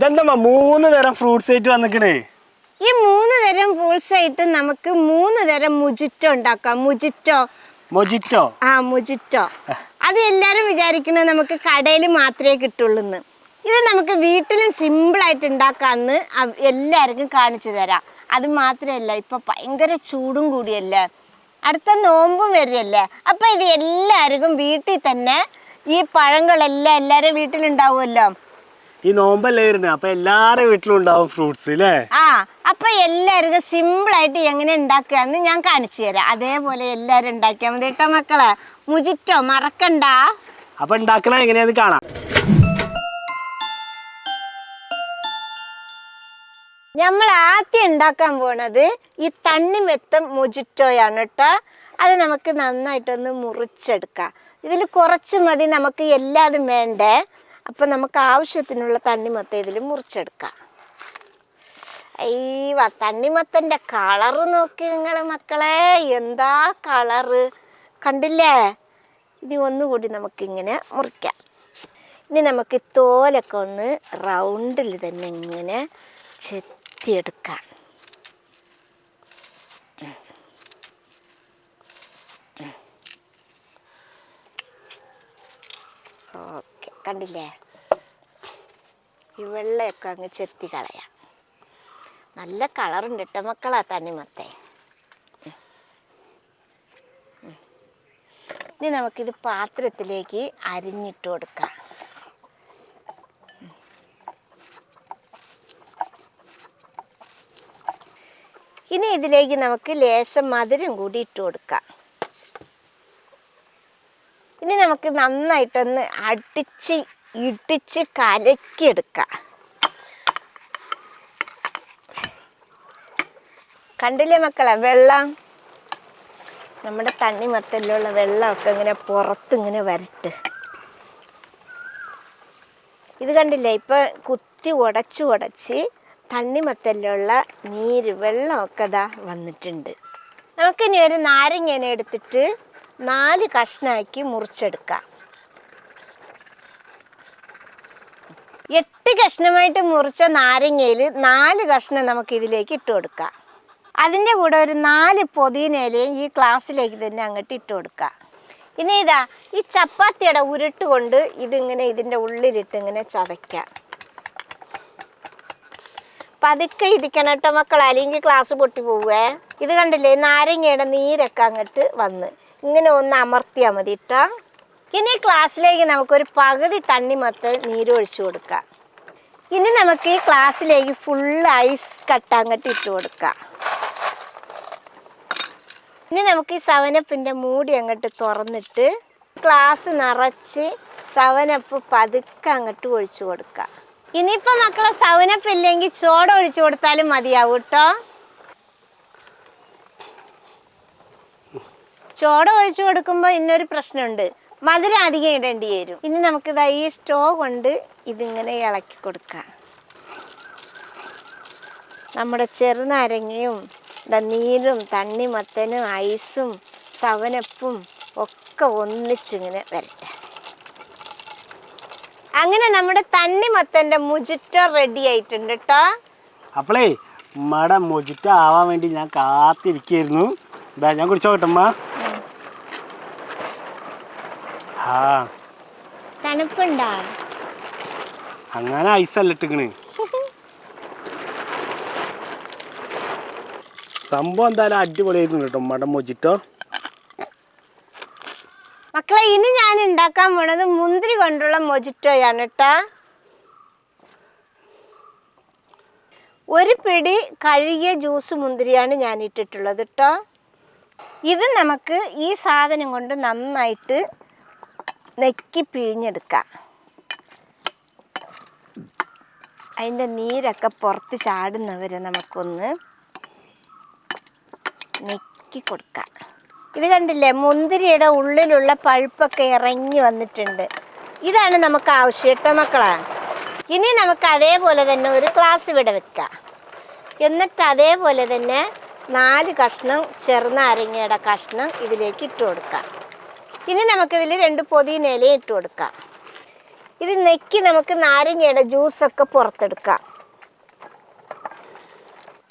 ഇതെന്താ മൂന്ന് തരം ഫ്രൂട്ട്സ് ആയിട്ട് വന്നിക്കണേ. ഈ മൂന്ന് തരം ഫ്രൂട്ട്സ് ആയിട്ട് നമുക്ക് മൂന്ന് തരം മുജിറ്റോ ഉണ്ടാക്കാം. മുജിറ്റോ. മൊജിറ്റോ? ആ മുജിറ്റോ. അത് എല്ലാരും വിചാരിക്കുന്നത് നമുക്ക് കടയിൽ മാത്രമേ കിട്ടുള്ളൂ ഇത് നമുക്ക് വീട്ടിലും സിമ്പിൾ ആയിട്ട് ഉണ്ടാക്കാന്ന് എല്ലാവർക്കും കാണിച്ചു തരാം. അത് മാത്രമല്ല ഇപ്പൊ ഭയങ്കര ചൂടും കൂടിയല്ലേ? അടുത്ത നോമ്പും വരികയല്ലേ അപ്പൊ ഇത് എല്ലാവർക്കും വീട്ടിൽ തന്നെ ഈ പഴങ്ങളെല്ലാം എല്ലാവരും വീട്ടിലുണ്ടാവുമല്ലോ? ഈ നോമ്പല്ലേ വരുന്നത് അപ്പൊ എല്ലാരുടെ വീട്ടിലും ഉണ്ടാവും ഫ്രൂട്ട്സ് അല്ലേ ആ അപ്പൊ എല്ലാവർക്കും സിമ്പിൾ ആയിട്ട് എങ്ങനെ ഉണ്ടാക്കുകയെന്ന് ഞാൻ കാണിച്ചു തരാം. അതേപോലെ എല്ലാരും ഉണ്ടാക്കിയാൽ മതി കേട്ടോ മക്കളെ. മുജിറ്റോ മറക്കണ്ട. അപ്പൊ ഉണ്ടാക്കണ എങ്ങനെയാന്ന് കാണാം. നമ്മൾ ആദ്യം ഉണ്ടാക്കാൻ പോണത് ഈ തണ്ണിമെത്തം മുജിറ്റോയാണ് കേട്ടോ അത് നമുക്ക് നന്നായിട്ടൊന്ന് മുറിച്ചെടുക്കാം. ഇതിൽ കുറച്ച് മതി നമുക്ക് എല്ലാതും വേണ്ടേ. അപ്പം നമുക്ക് ആവശ്യത്തിനുള്ള തണ്ണിമത്ത ഇതിൽ മുറിച്ചെടുക്കാം. അയ്യവ തണ്ണിമത്തന്റെ കളറ് നോക്കി നിങ്ങൾ മക്കളെ എന്താ കളറ്? കണ്ടില്ലേ? ഇനി ഒന്നുകൂടി നമുക്കിങ്ങനെ മുറിക്കാം. ഇനി നമുക്ക് ഈ തോലൊക്കെ ഒന്ന് റൗണ്ടിൽ തന്നെ ഇങ്ങനെ ചെത്തിയെടുക്കാം. കണ്ടില്ലേ? ഈ വെള്ളയൊക്കെ അങ്ങ് ചെത്തി കളയാം. നല്ല കളറുണ്ട് കേട്ടോ മക്കളാ തണ്ണിമത്തെ ഇനി നമുക്കിത് പാത്രത്തിലേക്ക് അരിഞ്ഞിട്ട് കൊടുക്കാം. ഇനി ഇതിലേക്ക് നമുക്ക് ലേശം മധുരം കൂടി ഇട്ട് കൊടുക്കാം. നമുക്ക് നന്നായിട്ടൊന്ന് അടിച്ച് ഇടിച്ച് കലക്കിയെടുക്കാം. കണ്ടില്ലേ മക്കളെ വെള്ളം? നമ്മുടെ തണ്ണിമത്തലിലുള്ള വെള്ളമൊക്കെ ഇങ്ങനെ പുറത്ത് ഇങ്ങനെ വരട്ട്. ഇത് കണ്ടില്ലേ ഇപ്പൊ കുത്തി ഉടച്ച് ഉടച്ച് തണ്ണിമത്തലിലുള്ള നീര് വെള്ളമൊക്കെ ഇതാ വന്നിട്ടുണ്ട്. നമുക്കിനി ഒരു നാരങ്ങേനെ എടുത്തിട്ട് നാല് കഷ്ണാക്കി മുറിച്ചെടുക്കാം. എട്ട് കഷ്ണമായിട്ട് മുറിച്ച നാരങ്ങയിൽ നാല് കഷ്ണം നമുക്ക് ഇതിലേക്ക് ഇട്ട് കൊടുക്കാം. അതിന്റെ കൂടെ ഒരു നാല് പൊതിനയിലയും ഈ ഗ്ലാസ്സിലേക്ക് തന്നെ അങ്ങോട്ട് ഇട്ട് കൊടുക്കുക ഇനി ഇതാ ഈ ചപ്പാത്തിയുടെ ഉരുട്ട് കൊണ്ട് ഇതിങ്ങനെ ഇതിന്റെ ഉള്ളിലിട്ട് ഇങ്ങനെ ചതയ്ക്കുക പതുക്കെ ഇരിക്കണം കേട്ടോ മക്കൾ അല്ലെങ്കിൽ ക്ലാസ് പൊട്ടി പോവേ ഇത് കണ്ടില്ലേ നാരങ്ങയുടെ നീരൊക്കെ അങ്ങോട്ട് വന്ന്. ഇങ്ങനെ ഒന്ന് അമർത്തിയാൽ മതി കേട്ടോ ഇനി ക്ലാസ്സിലേക്ക് നമുക്കൊരു പകുതി തണ്ണിമത്ത് നീരൊഴിച്ചു കൊടുക്കാം. ഇനി നമുക്ക് ഈ ക്ലാസ്സിലേക്ക് ഫുൾ ഐസ് കട്ട അങ്ങോട്ട് ഇട്ട് കൊടുക്കാം. ഇനി നമുക്ക് ഈ സവനപ്പിന്റെ മൂടി അങ്ങോട്ട് തുറന്നിട്ട് ഗ്ലാസ് നിറച്ച് സവനപ്പ് പതുക്കെ അങ്ങോട്ട് ഒഴിച്ചു കൊടുക്കാം. ഇനിയിപ്പോൾ മക്കളെ സവനപ്പ് ഇല്ലെങ്കിൽ ചോട ഒഴിച്ചു കൊടുത്താലും മതിയാവും കേട്ടോ ചോട ഒഴിച്ചു കൊടുക്കുമ്പോൾ ഇന്നൊരു പ്രശ്നമുണ്ട്. മധുരം അധികം ഇടേണ്ടി വരും. ഇനി നമുക്കിതാ ഈ സ്റ്റോ കൊണ്ട് ഇതിങ്ങനെ ഇളക്കി കൊടുക്കാം. നമ്മുടെ ചെറുനാരങ്ങയും നീരും തണ്ണിമത്തനും ഐസും സവനപ്പും ഒക്കെ ഒന്നിച്ചിങ്ങനെ വരട്ടെ. അങ്ങനെ നമ്മുടെ തണ്ണിമത്തന്റെ മുജിറ്റോ റെഡി ആയിട്ടുണ്ട് കേട്ടോ അപ്പളേ ഉമ്മയുടെ മൊജിറ്റോ ആവാൻ വേണ്ടി ഞാൻ കാത്തിരിക്കായിരുന്നു. ഇതാ ഞാൻ കുടിച്ചോട്ടെ ഉമ്മ. ആ. തണുപ്പുണ്ടോ? അങ്ങനെ ഐസല്ല ഇട്ടിക്കണ്. സംഭവം എന്തായാലും അടിപൊളിയായിരുന്നു കേട്ടോ മടം മോജിറ്റോ മക്കളെ ഇനി ഞാൻ ഉണ്ടാക്കാൻ പോണത് മുന്തിരി കൊണ്ടുള്ള മൊജിറ്റോയാണ് കേട്ടാ ഒരു പിടി കഴുകിയ ജ്യൂസ് മുന്തിരിയാണ് ഞാൻ ഇട്ടിട്ടുള്ളത് കേട്ടോ ഇത് നമുക്ക് ഈ സാധനം കൊണ്ട് നന്നായിട്ട് നെക്കി പിഴിഞ്ഞെടുക്കാം. അതിന്റെ നീരൊക്കെ പുറത്ത് ചാടുന്നവരെ നമുക്കൊന്ന് നെക്കി കൊടുക്കാം. ഇത് കണ്ടില്ലേ മുന്തിരിയുടെ ഉള്ളിലുള്ള പഴുപ്പൊക്കെ ഇറങ്ങി വന്നിട്ടുണ്ട്. ഇതാണ് നമുക്ക് ആവശ്യം കേട്ടോ ഇനി നമുക്ക് അതേപോലെ തന്നെ ഒരു ഗ്ലാസ് ഇവിടെ വെക്കാം. എന്നിട്ട് അതേപോലെ തന്നെ നാല് കഷ്ണം ചെറുനാരങ്ങയുടെ കഷ്ണം ഇതിലേക്ക് ഇട്ട് കൊടുക്കാം. ഇനി നമുക്കിതിൽ രണ്ട് പൊതിനയിലയും ഇട്ട് കൊടുക്കാം. ഇത് നെക്കി നമുക്ക് നാരങ്ങയുടെ ജ്യൂസൊക്കെ പുറത്തെടുക്കാം.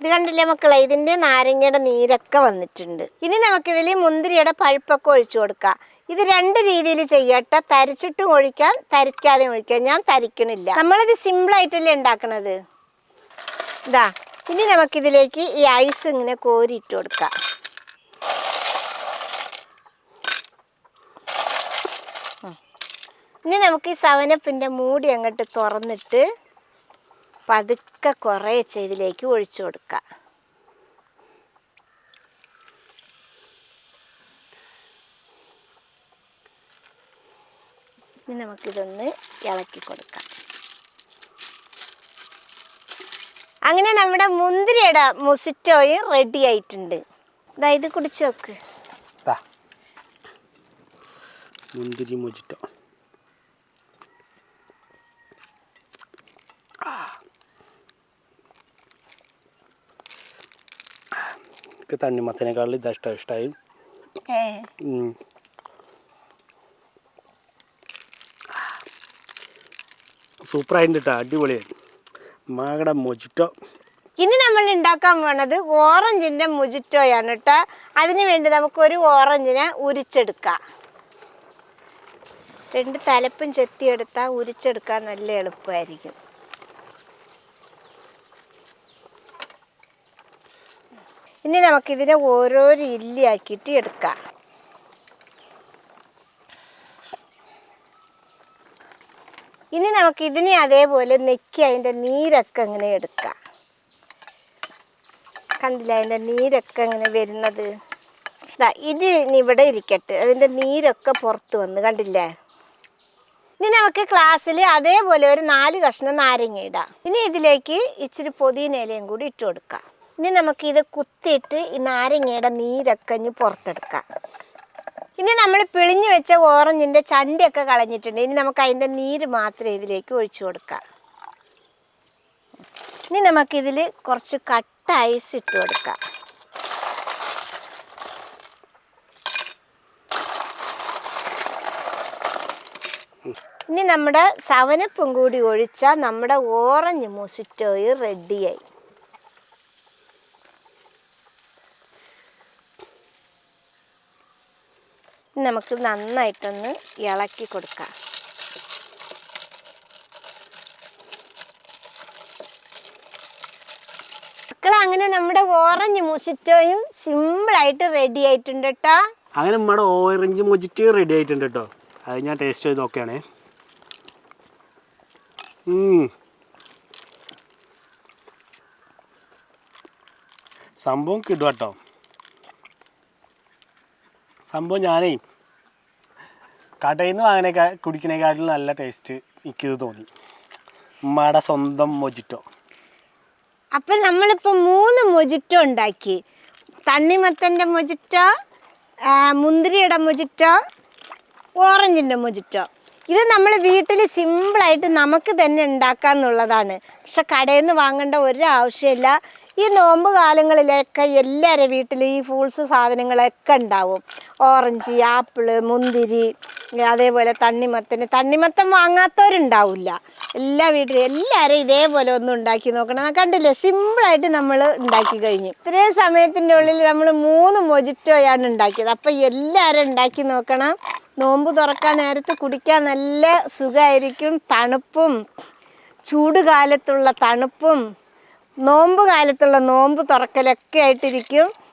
ഇത് കണ്ടില്ലേ മക്കളെ? ഇതിന്റെ നാരങ്ങയുടെ നീരൊക്കെ വന്നിട്ടുണ്ട്. ഇനി നമുക്കിതിൽ മുന്തിരിയുടെ പഴുപ്പൊക്കെ ഒഴിച്ചു കൊടുക്കാം. ഇത് രണ്ട് രീതിയിൽ ചെയ്യട്ടെ. തരിച്ചിട്ടും ഒഴിക്കാം തരിക്കാതെ ഒഴിക്കാം. ഞാൻ തരിക്കണില്ല. നമ്മളിത് സിമ്പിളായിട്ടല്ലേ ഉണ്ടാക്കണത്? ഇതാ ഇനി നമുക്കിതിലേക്ക് ഈ ഐസ് ഇങ്ങനെ കോരിയിട്ട് കൊടുക്കാം. ഇനി നമുക്ക് ഈ സവനപ്പിന്റെ മൂടി അങ്ങോട്ട് തുറന്നിട്ട് പതുക്കെ കുറേ ഇതിലേക്ക് ഒഴിച്ചു കൊടുക്കുക ഇനി നമുക്കിതൊന്ന് ഇളക്കി കൊടുക്കാം. അങ്ങനെ നമ്മുടെ മുന്തിരിയുടെ മുസിറ്റോയും റെഡി ആയിട്ടുണ്ട്. ഇതാ ഇത് കുടിച്ചു നോക്ക്. മുന്തിരി മൊജിറ്റോ. എനിക്ക് തണ്ണിമത്തനേക്കാളും ഇതാ ഇഷ്ടം ഇഷ്ടമായി സൂപ്പർ സൂപ്പറായിട്ടുണ്ട് കേട്ടോ അടിപൊളിയായി മാകട മൊജിറ്റോ. ഇനി നമ്മൾ ഉണ്ടാക്കാൻ പോണത് ഓറഞ്ചിന്റെ മുജിറ്റോയാണ് കേട്ടോ അതിനു വേണ്ടി നമുക്ക് ഒരു ഓറഞ്ചിനെ ഉരിച്ചെടുക്കാം. രണ്ട് തലപ്പും ചെത്തിയെടുത്താൽ ഉരിച്ചെടുക്കാൻ നല്ല എളുപ്പമായിരിക്കും ഇനി നമുക്കിതിനെ ഓരോരോ ഇല്ലിയാക്കിയിട്ട് എടുക്കാം. ഇനി നമുക്ക് ഇതിനെ അതേപോലെ നെക്കി അതിന്റെ നീരൊക്കെ ഇങ്ങനെ എടുക്കാം. കണ്ടില്ല അതിന്റെ നീരൊക്കെ ഇങ്ങനെ വരുന്നത്? ഇതാ ഇത് ഇവിടെ ഇരിക്കട്ടെ. അതിന്റെ നീരൊക്കെ പുറത്ത് വന്ന് കണ്ടില്ലേ? ഇനി നമുക്ക് ക്ലാസ്സിൽ അതേപോലെ ഒരു നാല് കഷ്ണം നാരങ്ങ ഇടാം. ഇനി ഇതിലേക്ക് ഇച്ചിരി പുതിന ഇലയും കൂടി ഇട്ട് കൊടുക്കാം. ഇനി നമുക്കിത് കുത്തിയിട്ട് ഈ നാരങ്ങയുടെ നീരൊക്കെ ഇനി പുറത്തെടുക്കാം. ഇനി നമ്മൾ പിഴിഞ്ഞു വെച്ച ഓറഞ്ചിന്റെ ചണ്ടിയൊക്കെ കളഞ്ഞിട്ടുണ്ട്. ഇനി നമുക്ക് അതിന്റെ നീര് മാത്രം ഇതിലേക്ക് ഒഴിച്ചു കൊടുക്കാം. ഇനി നമുക്കിതിൽ കുറച്ച് കട്ട ഐസ് ഇട്ട് കൊടുക്കാം. ഇനി നമ്മുടെ സവനപ്പും കൂടി ഒഴിച്ചാൽ നമ്മുടെ ഓറഞ്ച് മൊസിറ്റോയ് റെഡിയായി. നമുക്ക് നന്നായിട്ടൊന്ന് ഇളക്കി കൊടുക്കാം. അങ്ങനെ നമ്മുടെ ഓറഞ്ച് മുസിറ്റോയും സിമ്പിളായിട്ട് റെഡി ആയിട്ടുണ്ട് കേട്ടോ അങ്ങനെ നമ്മുടെ ഓറഞ്ച് മുജിറ്റോയും റെഡി ആയിട്ടുണ്ട് കേട്ടോ അത് ഞാൻ ടേസ്റ്റ് ചെയ്ത് നോക്കുകയാണേ. സംഭവം കിടും കേട്ടോ സംഭവം ഞാനേ കടയിൽ നിന്ന് വാങ്ങണേക്കാ കുടിക്കണേക്കാട്ടിലും നല്ല ടേസ്റ്റ് എനിക്കിത് തോന്നി. ഉമ്മയുടെ സ്വന്തം മൊജിറ്റോ. അപ്പൊ നമ്മളിപ്പോ മൂന്ന് മൊജിറ്റോ ഉണ്ടാക്കി. തണ്ണിമത്തന്റെ മൊജിറ്റോ മുന്തിരിയുടെ മൊജിറ്റോ ഓറഞ്ചിന്റെ മൊജിറ്റോ. ഇത് നമ്മൾ വീട്ടിൽ സിമ്പിളായിട്ട് നമുക്ക് തന്നെ ഉണ്ടാക്കാന്നുള്ളതാണ്. പക്ഷെ കടയിൽ നിന്ന് വാങ്ങേണ്ട ഒരു ആവശ്യമില്ല. ഈ നോമ്പ് കാലങ്ങളിലൊക്കെ എല്ലാവരുടെ വീട്ടിൽ ഈ ഫ്രൂട്ട്സ് സാധനങ്ങളൊക്കെ ഉണ്ടാവും. ഓറഞ്ച് ആപ്പിൾ മുന്തിരി അതേപോലെ തണ്ണിമത്തന് തണ്ണിമത്തൻ വാങ്ങാത്തവരുണ്ടാവില്ല. എല്ലാ വീട്ടിലും എല്ലാവരും ഇതേപോലെ ഒന്ന് ഉണ്ടാക്കി നോക്കണം. കണ്ടില്ലേ സിമ്പിളായിട്ട് നമ്മൾ ഉണ്ടാക്കി കഴിഞ്ഞു. ഇത്രയും സമയത്തിന്റെ ഉള്ളിൽ നമ്മൾ മൂന്ന് മൊജിറ്റോയാണ് ഉണ്ടാക്കിയത്. അപ്പം എല്ലാവരും ഉണ്ടാക്കി നോക്കണം. നോമ്പ് തുറക്കാൻ നേരത്ത് കുടിക്കാൻ നല്ല സുഖമായിരിക്കും. തണുപ്പും ചൂട് കാലത്തുള്ള തണുപ്പും നോമ്പ് കാലത്തുള്ള നോമ്പ് തുറക്കലൊക്കെ ആയിട്ടിരിക്കും.